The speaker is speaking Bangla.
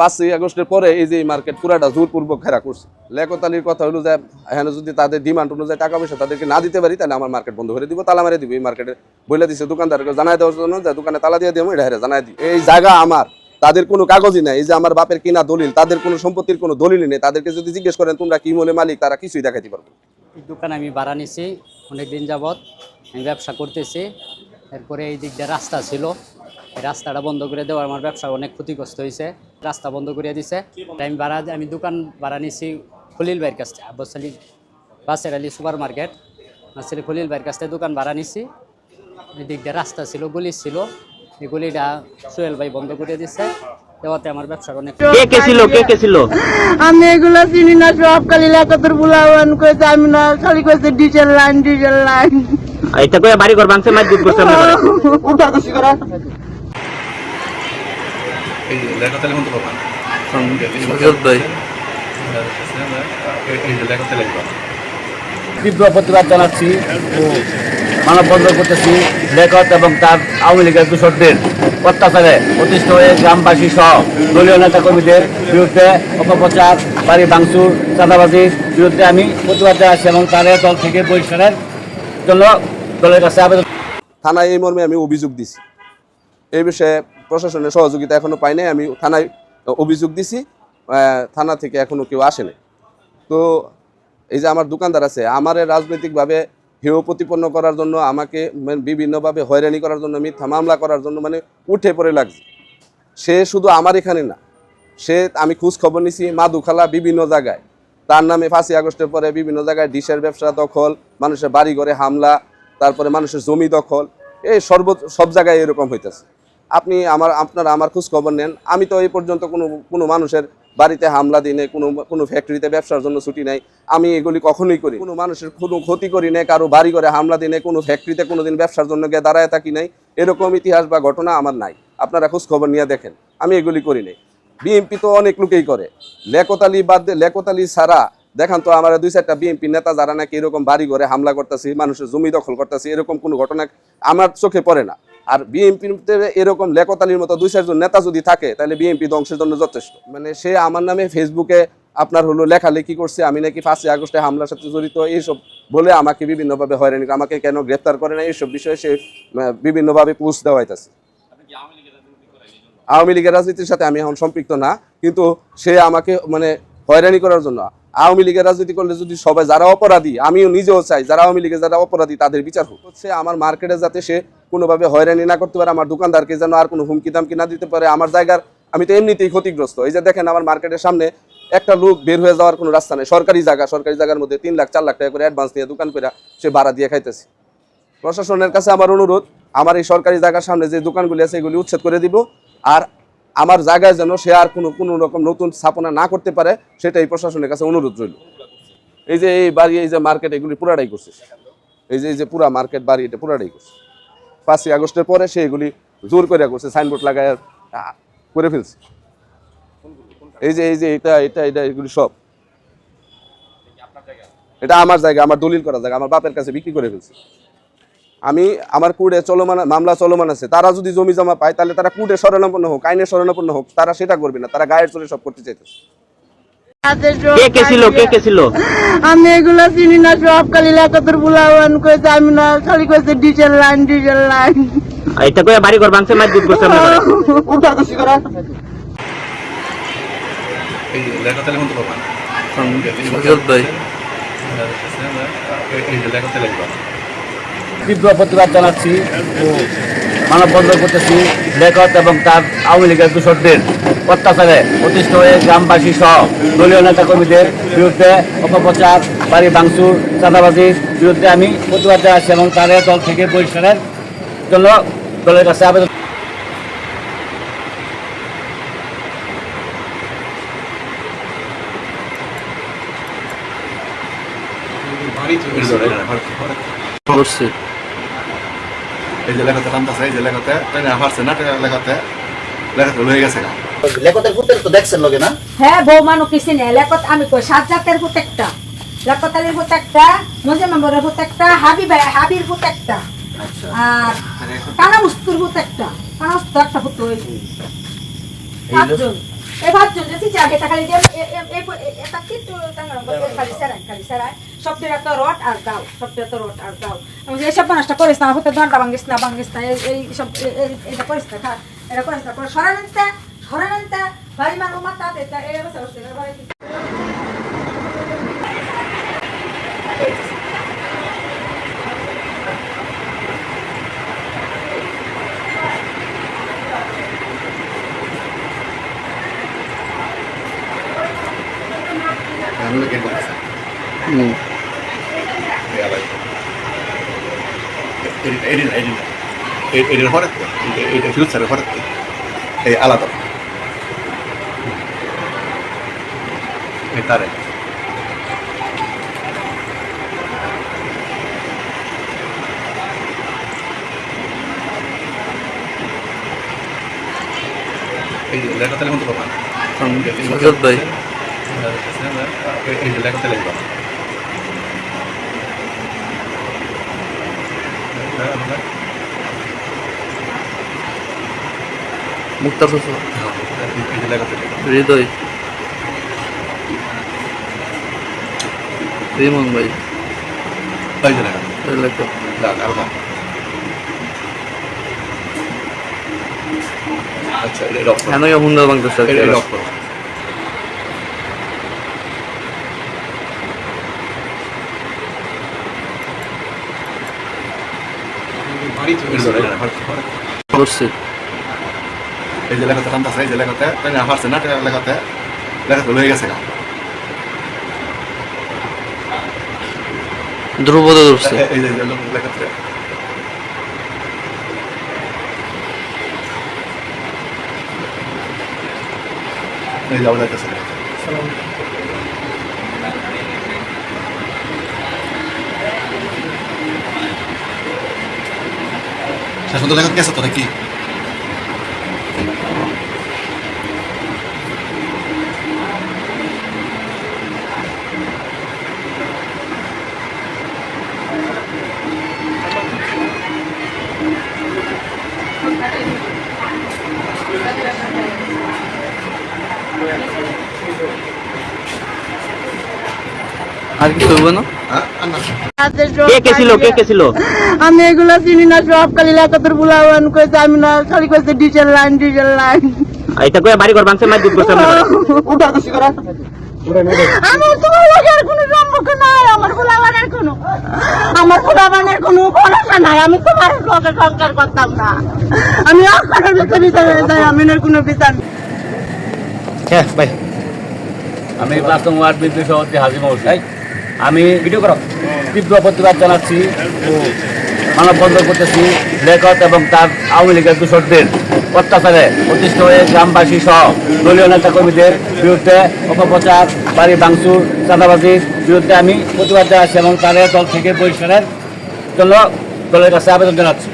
পাঁচই আগস্টের পরে এই যে মার্কেট পুরাটা জোরপূর্বক ঘেরা করছে। লেকতালির কথা হলো যে, এখানে যদি তাদের ডিমান্ড অনুযায়ী টাকা পয়সা তাদেরকে না দিতে পারি, তাহলে আমার মার্কেট বন্ধ করে দিব, তালা মারে দিব। এই মার্কেটে বলে দিছে দোকানদারকে জানাই দেওয়ার জন্য যে, দোকানে তালা দিয়ে দেবো, এটা জানাই দিই এই জায়গা আমার, তাদের কোনো কাগজই নাই। এই যে আমার বাপের কিনা দলিল, তাদের কোনো সম্পত্তির কোনো দলিলই নেই। তাদেরকে যদি জিজ্ঞেস করেন, তোমরা কি মূলে মালিক? তারা কিছুই দেখাতে পারব। এই দোকান আমি ভাড়া নিছি অনেক দিন যাবৎ, আমি ব্যবসা করতেছি। এরপরে এই দিক দিয়ে রাস্তা ছিল। রাস্তাটা বন্ধ করে দেওয়ার আমার ব্যবসা অনেক ক্ষতিগ্রস্ত হয়েছে। রাস্তা বন্ধ করে দিছে। আমি ভাড়া আমি দোকান ভাড়া নিছি খলিল ভাইয়ের কাছ থেকে আব্বাস আলী বাসের আলী সুপার মার্কেট নাসির খলিল ভাইয়ের কাছ থেকে দোকান ভাড়া নিছি। এই দিক দিয়ে রাস্তা ছিল গলি ছিল। এই গলিটা সোহেল ভাই বন্ধ করে দিছে। দেওয়াতে আমার ব্যবসার অনেক কে কে ছিল কে কে ছিল? আমি এগুলো চিনি না সব খালি লেখাতর বুলাওয়ান কইছে আমি না খালি কইছে ডিজেল লাইন ডিজেল লাইন। এটা কয়ে বাড়ি ঘর ভাঙছে মাইক করছে আপনার এই তীব্র প্রতিবাদ জানাচ্ছি ও মানববন্ধন করতেছি লেখক এবং তার আওয়ামী লীগের দূষকদের অত্যাচারে অতিষ্ঠ হয়ে গ্রামবাসী সহ দলীয় নেতা কর্মীদের বিরুদ্ধে অপপ্রচার বাড়ি ভাঙচুর চাঁদাবাজির বিরুদ্ধে আমি প্রতিবাদ জানাচ্ছি এবং তাদের দল থেকে বহিষ্কারের জন্য দলের কাছে আবেদন থানায় এই মর্মে আমি অভিযোগ দিছি। এই বিষয়ে প্রশাসনের সহযোগিতা এখনও পাই নাই। আমি থানায় অভিযোগ দিছি থানা থেকে এখনও কেউ আসেনি তো এই যে আমার দোকানদার আছে, আমার রাজনৈতিকভাবে হেয় প্রতিপন্ন করার জন্য, আমাকে মানে বিভিন্নভাবে হয়রানি করার জন্য, মিথ্যা মামলা করার জন্য মানে উঠে পড়ে লাগছে। সে শুধু আমার এখানে না, সে আমি খোঁজ খবর নিছি মাদুখালা বিভিন্ন জায়গায়। তার নামে পাঁচই আগস্টের পরে বিভিন্ন জায়গায় ডিশের ব্যবসা দখল, মানুষের বাড়ি ঘরে হামলা, তারপরে মানুষের জমি দখল, এই সর্ব সব জায়গায় এরকম হইতেছে। আপনি আমার, আপনারা আমার খোঁজ খবর নেন। আমি তো এই পর্যন্ত কোনো কোনো মানুষের বাড়িতে হামলা দিনে কোনো কোনো ফ্যাক্টরিতে ব্যবসার জন্য ছুটি নাই। আমি এগুলি কখনোই করি কোনো মানুষের কোনো ক্ষতি করি নাই, কারও বাড়ি ঘরে হামলা দিনে কোনো ফ্যাক্টরিতে কোনো দিন ব্যবসার জন্য গিয়ে দাঁড়ায় থাকি নাই। এরকম ইতিহাস বা ঘটনা আমার নাই। আপনারা খোঁজ খবর নিয়ে দেখেন। আমি এগুলি করি নাই। বিএনপি তো অনেক লোকেই করে। লেকতালি বাদ লেকতালি ছাড়া, দেখান তো আমার দুই চারটা বিএনপি নেতা যারা নাকি এরকম বাড়ি ঘরে হামলা করতেছি, মানুষের জমি দখল করতেছি, এরকম কোনো ঘটনা আমার চোখে পড়ে না। আর বিএনপিতে এরকম লেকতালির মতো দুই চারজন নেতা যদি থাকে, তাহলে বিএনপি ধ্বংসের জন্য যথেষ্ট। মানে সে আমার নামে ফেসবুকে আপনার হলো লেখালেখি করছে, আমি নাকি পাঁচই আগস্টে হামলার সাথে জড়িত, এইসব বলে আমাকে বিভিন্নভাবে হয়রানি আমাকে কেন গ্রেপ্তার করে না, এইসব বিষয়ে সে বিভিন্নভাবে পোস্ট দেওয়া হইতেছে। আওয়ামী লীগের রাজনীতির সাথে আমি এখন সম্পৃক্ত না, কিন্তু সে আমাকে মানে হয়রানি করার জন্য আওয়ামী লীগের রাজনীতি করলে যদি সবাই যারা অপরাধী, আমিও নিজেও চাই যারা আওয়ামী লীগের যারা অপরাধী তাদের বিচার হোক। হচ্ছে আমার মার্কেটে যাতে সে কোনোভাবে হয়রানি না করতে পারে, আমার দোকানদারকে যেন আর কোনো হুমকি দামকি না দিতে পারে, আমার জায়গার আমি তো এমনিতেই ক্ষতিগ্রস্ত। এই যে দেখেন আমার মার্কেটের সামনে একটা লোক বের হয়ে যাওয়ার কোনো রাস্তা নেই। সরকারি জায়গা, সরকারি জায়গার মধ্যে তিন লাখ, চার লাখ টাকা করে অ্যাডভান্স নিয়ে দোকান করে সে ভাড়া দিয়ে খাইতেছে। প্রশাসনের কাছে আমার অনুরোধ, আমার এই সরকারি জায়গার সামনে যে দোকানগুলি আছে এগুলি উচ্ছেদ করে দিব। আর আমার জায়গায় যেন সে আর কোনো কোনো রকম নতুন স্থাপনা না করতে পারে, সেটাই প্রশাসনের কাছে অনুরোধ রইল। এই যে এই বাড়ি, এই যে মার্কেট এগুলি পুরাটাই করছে এই যে এই যে পুরা মার্কেট বাড়ি, এটা পুরাটাই করছে। পাঁচই আগস্টের পরে সে এগুলি জোর করে করছে সাইনবোর্ড লাগায় করে ফেলছে। এই যে এই যে এটা এটা এটা এগুলি সব। এটা আমার জায়গা, আমার দলিল করা জায়গা, আমার বাপের কাছে বিক্রি করে ফেলছে। আমি আমার কুড়ে চলমান মামলা চলমান আছে তারা যদি জমি জমা পায় তাহলে তারা কুড়ে শরণাপন্ন হোক আইনে শরণাপন্ন হোক তারা সেটা করবে না তারা গায়ের চলে সব করতে চাইতেছে। আমি এগুলো চিনি না সব খালি লেখাতর বুলাওয়ান কইছে আমি না খালি কইছে ডিজেল লাইন ডিজেল লাইন। এটা কয়ে বাড়ি ঘর ভাঙছে মাইক করছে আপনার এই লেখাতে লিখুন তো বাবা। ভাই এই তীব্র প্রতিবাদ জানাচ্ছি ও মানববন্ধন করতেছি লেখক এবং তার আওয়ামী লীগের দূষকদের অত্যাচারে অতিষ্ঠ হয়ে গ্রামবাসী সহ দলীয় নেতা কর্মীদের বিরুদ্ধে অপপ্রচার, বাড়ি ভাঙচুর, চাঁদাবাজির বিরুদ্ধে আমি প্রতিবাদ জানাচ্ছি এবং তাদের দল থেকে বহিষ্কারের জন্য দলের কাছে আবেদন করছে এই যে লেখাতে টানতেছে এই যে লেখাতে টেনে হারছে না টেনে লেখাতে লেখাতে লয়ে গেছে না? হ্যাঁ বৌমানো কিছু নেই লেকত আমি কই সাত জাতের ভূত একটা। লেকতালির একটা মজে মেম্বরের ভূত একটা হাবি ভাই হাবির ভূত একটা। আর কানা মুস্তুর ভূত একটা। কানা মুস্তুর একটা ভূত হয়েছে পাঁচজন এই ভাবছ যে চিচা আগে খালি দিয়ে এ- এ- এই প- এ- এটা কিন্তু টাঙ্গারাম করে খালি সেরাই খালি সেরাই সবটির একটা রড আর দাও সবটির একটা রড আর দাও। আমি বলছি, এইসব মানুষটা করিস না হতে দণ্ডা ভাঙ্গিস না ভাঙ্গিস না এই এই সব এ- এ- এটা করিস না খা। এটা করিস না পরে সরান আনতে সরান আনতে ভারী মানুষ মাথা এটা এই অবস্থা করছে এবারে কি আমি গেট করতেছি হুম এডিট এডিট এডিট হরে এটা ফিউচারে হরে এই আলাদা এটারে এই লেখা লেখা মুক্তার হোসেন হৃদয়। রিমন ভাই। এলাকা আলাদা আচ্ছা এটা লক করো। হ্যাঁ হুন্ডা বাংলাদেশ এটা লক করো করছে। এই যে লেখাতে নাম এই যে লেখাতে তাই না হারছে না লেখাতে লেখাতে লয়ে গেছে ধ্রুপদ ধরছে। এই যে লেখাতে এই যাও যাইতেছে। শেষ পর্যন্ত লেখক গেছে তো নাকি আর হ্যাঁ আর না কে কে ছিল? কে কে ছিল? আমি এগুলো চিনি না সব খালি একাত্তর বুলাওয়ান কইছে আমি না খালি কইছে ডিজেল লাইন ডিজেল লাইন। এটা কয়ে বাড়ি ঘর ভাঙছে মারপিট করছে আপনারা আমার তোমার লোকের কোনো সম্পর্ক নাই আমার ফুলাবানের কোনো। আমার ফুলাবানের কোনো ভরসা নাই আমি তোমার লোকের সংসার করতাম না। আমি আপনার ভিতরে ভিতরে যাই আমি কোনো বিচার হ্যাঁ ভাই। আমি ওয়ার্ড বিদ্যুৎ সভাপতি হোসেন আমি ভিডিও করো তীব্র প্রতিবাদ জানাচ্ছি ও মানববন্ধন করতেছি লেখক এবং তার আওয়ামী লীগের দূষকদের অত্যাচারে প্রতিষ্ঠিত হয়ে গ্রামবাসী সহ দলীয় নেতা কর্মীদের বিরুদ্ধে অপপ্রচার, বাড়ি ভাঙচুর চাঁদাবাজির বিরুদ্ধে আমি প্রতিবাদ জানাচ্ছি এবং তাদের দল থেকে বহিষ্কারের জন্য দলের কাছে আবেদন জানাচ্ছি।